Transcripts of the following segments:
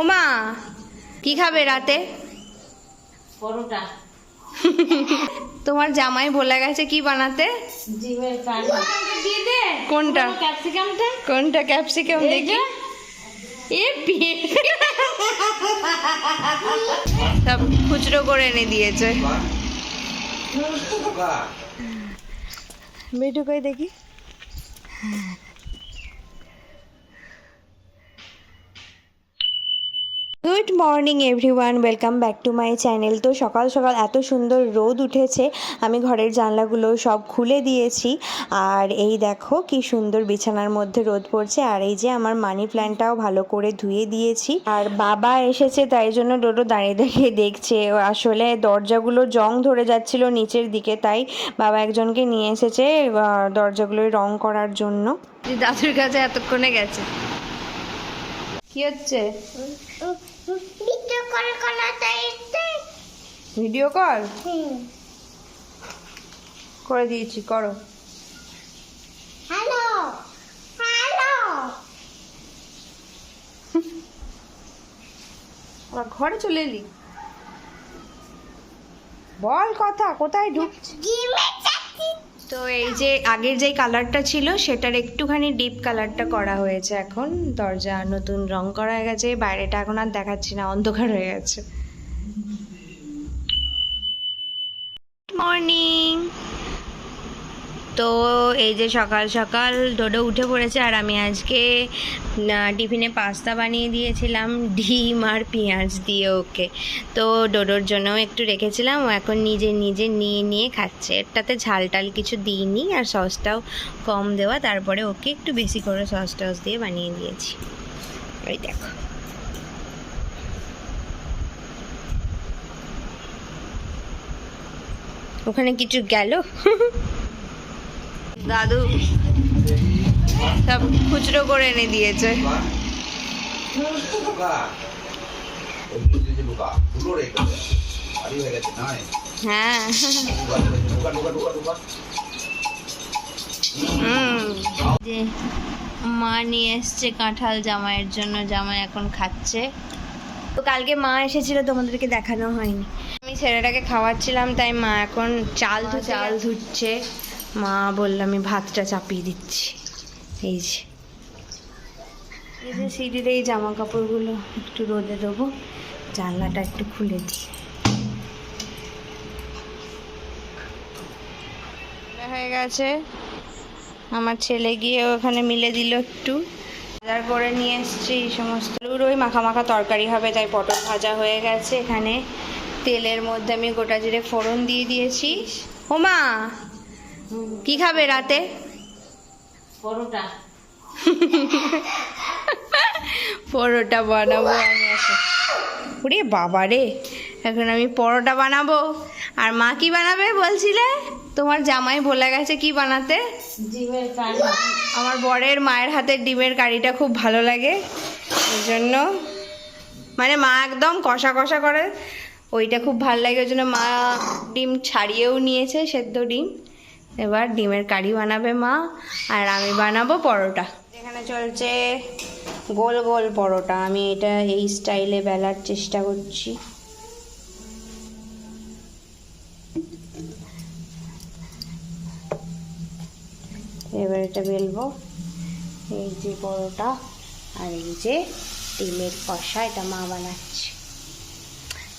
ওমা কি খাবে রাতে? পরোটা। তোমার জামাই বলে গেছে কি বানাতে? কোনটা? ক্যাপসিকামটা? কোনটা ক্যাপসিকাম দেখি। সব খুচরো করে এনে দিয়েছে। বেটু কই দেখি। Good morning everyone welcome back to my channel তো সকাল সকাল এত সুন্দর রোদ উঠেছে আমি ঘরের জানলাগুলো সব খুলে দিয়েছি। আর এই দেখো কি সুন্দর বিছানার মধ্যে রোদ পড়ছে। আর এই যে আমার মানি প্ল্যান্টটাও ভালো করে ধুয়ে দিয়েছি। আর বাবা এসেছে তাই জন্য ডোডো দাঁড়িয়ে দাঁড়িয়ে দেখছে। আসলে দরজাগুলো জং ধরে যাচ্ছিল নিচের দিকে তাই বাবা একজনকে নিয়ে এসেছে আহ, দরজাগুলোয় রং করার জন্য। দাদুর কাছে এতক্ষণে গেছে। কি হচ্ছে? ভিডিও কল করা ভিডিও কল করে দিয়েছি করো। হ্যালো হ্যালো ঘরে চলে এলি। বল কথা কোথায় ঢুকছে? তো এই যে আগের যেই কালারটা ছিল, সেটার একটুখানি ডিপ কালারটা করা হয়েছে এখন। দরজা নতুন রং করা গেছে, বাইরেটা এখন আর দেখাচ্ছি না, অন্ধকার হয়ে গেছে মর্নিং তো এই যে সকাল সকাল ডোডো উঠে পড়েছে আর আমি আজকে টিফিনে পাস্তা বানিয়ে দিয়েছিলাম, ডিম আর পেঁয়াজ দিয়ে ওকে। তো ডোডোর জন্যও একটু রেখেছিলাম, ও এখন নিজে নিজে নিয়ে নিয়ে খাচ্ছে। এটাতে ঝাল টাল কিছু দিইনি আর সসটাও কম দেওয়া, তারপরে ওকে একটু বেশি করে সস টস দিয়ে বানিয়ে দিয়েছি। ওই দেখো। ওখানে কিছু গেল? দাদু সব খুচরো করে এনে দিয়েছে। হ্যাঁ। যে মা নিয়ে এসছে কাঁঠাল জামাইয়ের জন্য জামাই এখন খাচ্ছে। তো কালকে মা এসেছিল তোমাদেরকে দেখানো হয়নি। আমি ছেলেটাকে খাওয়াচ্ছিলাম তাই মা এখন চাল চাল ধুচ্ছে। মা বলল আমি ভাতটা চাপিয়ে দিচ্ছি। এই যে। এই যে সিঁড়ির এই জামা কাপড়গুলো একটু রোদে দেবো জানলাটা একটু খুলে দিই। হয়ে গেছে। আমার ছেলে গিয়ে ওখানে মিলে দিল একটু। বাজার করে নিয়ে এসছি এই সমস্ত। আলুর ওই মাখা মাখা তরকারি হবে তাই পটল ভাজা হয়ে গেছে এখানে। তেলের মধ্যে আমি গোটা জিরে ফোড়ন দিয়ে দিয়েছি। ওমা! কি খাবে রাতে? পরোটা। পরোটা বানাবো আমি এখন। ওরে বাবা রে এখন আমি পরোটা বানাবো। আর মা কি বানাবে বলছিলে? তোমার জামাই বলে গেছে কি বানাতে? ডিমের কারি। আমার বরের মায়ের হাতের ডিমের কারিটা খুব ভালো লাগে ওই জন্য। মানে মা একদম কষা কষা করে ওইটা খুব ভালো লাগে ওই জন্য মা ডিম ছাড়িয়েও নিয়েছে সেদ্ধ ডিম। এবার ডিমের কারি বানাবে মা, আর আমি বানাবো পরোটা। এখানে চলছে গোল গোল পরোটা। আমি এটা এই স্টাইলে বেলার চেষ্টা করছি। এবার এটা বেলবো। এই যে পরোটা, আর এই যে ডিমের কষা, এটা মা বানাচ্ছে।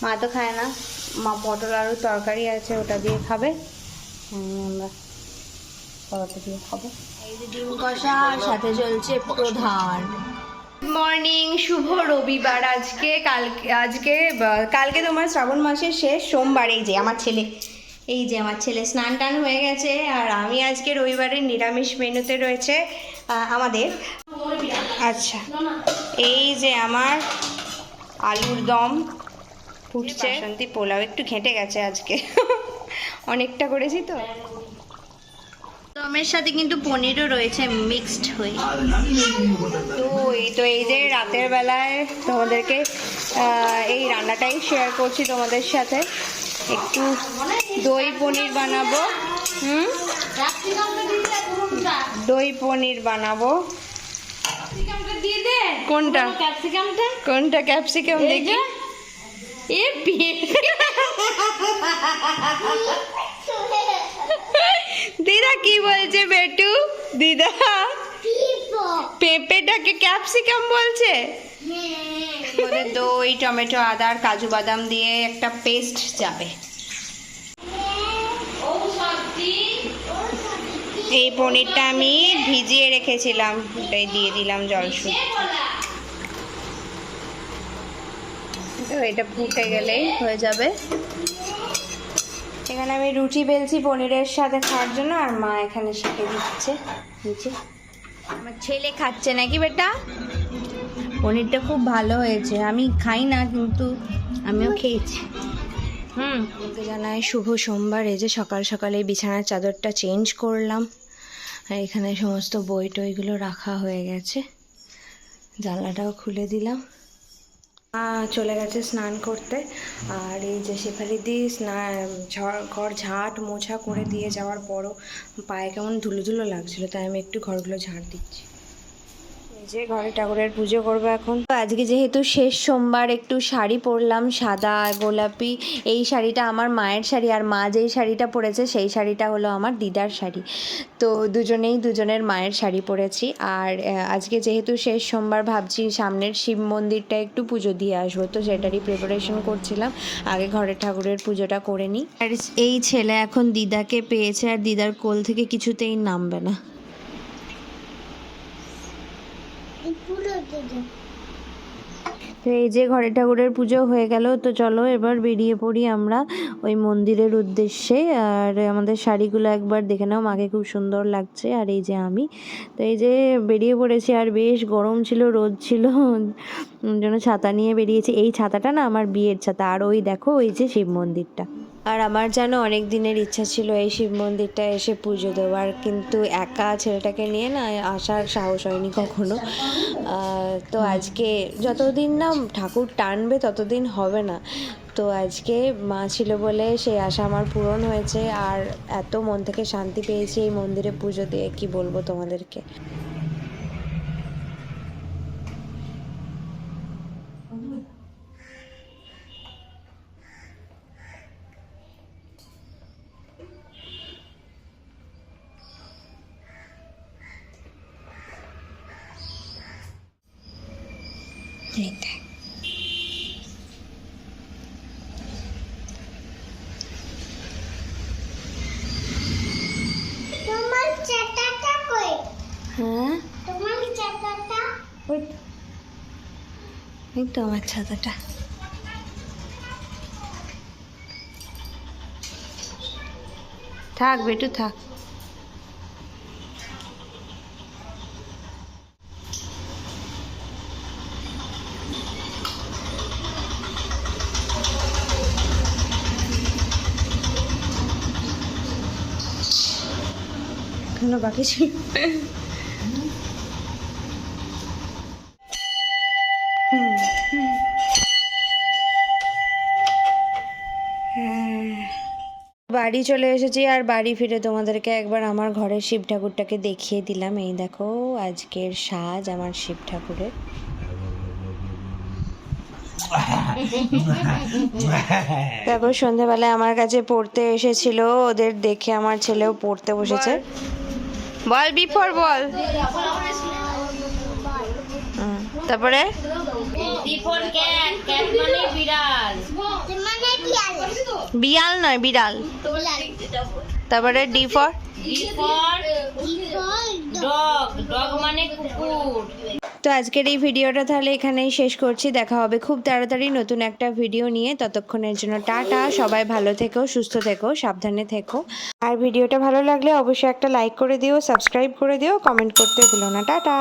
মা তো খায় না। মা পটল আলুর তরকারি আছে, ওটা দিয়ে খাবে। আমরা পরোটা দিয়ে খাব। ডিম কষা সাথে চলছে প্রধান। মর্নিং শুভ রবিবার। আজকে কালকে আজকে কালকে তোমার শ্রাবণ মাসের শেষ সোমবার। এই যে আমার ছেলে এই যে আমার ছেলে স্নান টান হয়ে গেছে আর আমি আজকে রবিবারের নিরামিষ মেনুতে রয়েছে আমাদের। আচ্ছা এই যে আমার আলুর দম ফুটছে। পোলাও একটু ঘেঁটে গেছে আজকে। অনেকটা করেছি তো? দমের সাথে কিন্তু পনিরও রয়েছে মিক্সড হয়ে। তো এই তো এই যে রাতের বেলায় তোমাদেরকে এই রান্নাটাই শেয়ার করছি তোমাদের সাথে। একটু দই পনির বানাবো হুম? দই পনির বানাবো। কোনটা? ক্যাপসিকামটা কোনটা? ক্যাপসিকাম দেখি। এ দিদা কি বলছে বেটু? দিদা? পেঁপেটাকে ক্যাপসিকাম বলছে? দই, টমেটো, আদা, আর কাজু বাদাম দিয়ে একটা পেস্ট যাবে। এই পনিরটা আমি ভিজিয়ে রেখেছিলাম, ওটাই দিয়ে দিলাম জল তো এটা ফুটে গেলেই হয়ে যাবে। এখানে আমি রুটি বেলছি পনিরের সাথে খাওয়ার জন্য, আর মা এখানে শিখে দিচ্ছে। নিচে আমার ছেলে খাচ্ছে নাকি বেটা? পনিরটা খুব ভালো হয়েছে। আমি খাই না, কিন্তু আমিও খেয়েছি। হুম। ওকে জানাই শুভ সোমবার। এই যে সকাল সকালে বিছানার চাদরটা চেঞ্জ করলাম। আর এখানে সমস্ত বই টইগুলো রাখা হয়ে গেছে। জানলাটাও খুলে দিলাম। চলে গেছে স্নান করতে। আর এই যে শেফালি দি স্নান ঘর ঝাঁট মোছা করে দিয়ে যাওয়ার পরও পায়ে কেমন ধুলো ধুলো লাগছিল, তাই আমি একটু ঘরগুলো ঝাঁট দিচ্ছি। যে ঘরে ঠাকুরের পুজো করব এখন। আজকে যেহেতু শেষ সোমবার, একটু শাড়ি পরলাম, সাদা, গোলাপি। এই শাড়িটা আমার মায়ের শাড়ি, আর মা যেই শাড়িটা পরেছে সেই শাড়িটা হলো আমার দিদার শাড়ি। তো দুজনেই দুজনের মায়ের শাড়ি পরেছি। আর আজকে যেহেতু শেষ সোমবার, ভাবছি সামনের শিব মন্দিরটা একটু পুজো দিয়ে আসব। তো সেটারই প্রিপারেশন করছিলাম। আগে ঘরের ঠাকুরের পুজোটা করে নিই। আর এই ছেলে এখন দিদাকে পেয়েছে, আর দিদার কোল থেকে কিছুতেই নামবে না পুরো দিদি তো এই যে ঘরে ঠাকুরের পুজো হয়ে গেল, তো চলো এবার বেরিয়ে পড়ি আমরা ওই মন্দিরের উদ্দেশ্যে। আর আমাদের শাড়িগুলো একবার দেখে নাও, মাকে খুব সুন্দর লাগছে। আর এই যে আমি, তো এই যে বেরিয়ে পড়েছি, আর বেশ গরম ছিল, রোদ ছিল। জন্য ছাতা নিয়ে বেরিয়েছি। এই ছাতাটা না আমার বিয়ের ছাতা। আর ওই দেখো, ওই যে শিব মন্দিরটা। আর আমার যেন অনেক দিনের ইচ্ছা ছিল এই শিব মন্দিরটা এসে পুজো দেওয়ার। কিন্তু একা ছেলেটাকে নিয়ে না আসার সাহস হয়নি কখনো। তো আজকে যতদিন না ঠাকুর টানবে, ততদিন হবে না। তো আজকে মা ছিল বলে সেই আশা আমার পূরণ হয়েছে। আর এত মন থেকে শান্তি পেয়েছি এই মন্দিরে পুজো দিয়ে। কি বলব তোমাদেরকে? এই দেখ তোমার চাটাটা কই হ্যাঁ তোমার চাটাটা ওই তো এই তো আমার ছাতাটা থাক বেটু থাক এখনও বাকি ছিল। বাড়ি চলে এসেছি আর বাড়ি ফিরে তোমাদেরকে একবার আমার ঘরের শিব ঠাকুরটাকে দেখিয়ে দিলাম। এই দেখো, আজকের সাজ আমার শিব ঠাকুরের। তারপর সন্ধেবেলায় আমার কাছে পড়তে এসেছিল। ওদের দেখে আমার ছেলেও পড়তে বসেছে। বল বিফোর বল। তারপরে? মানে বিড়াল। নয় বিড়াল। তারপরে D for B for dog dog মানে কুকুর তো আজকের এই ভিডিওটা তাহলে এখানেই শেষ করছি। দেখা হবে খুব তাড়াতাড়ি নতুন একটা ভিডিও নিয়ে। ততক্ষণের জন্য টাটা। সবাই ভালো থেকো, সুস্থ থেকো, সাবধানে থেকো। আর ভিডিওটা ভালো লাগলে অবশ্যই একটা লাইক করে দিও, সাবস্ক্রাইব করে দিও, কমেন্ট করতে ভুলো না। টাটা।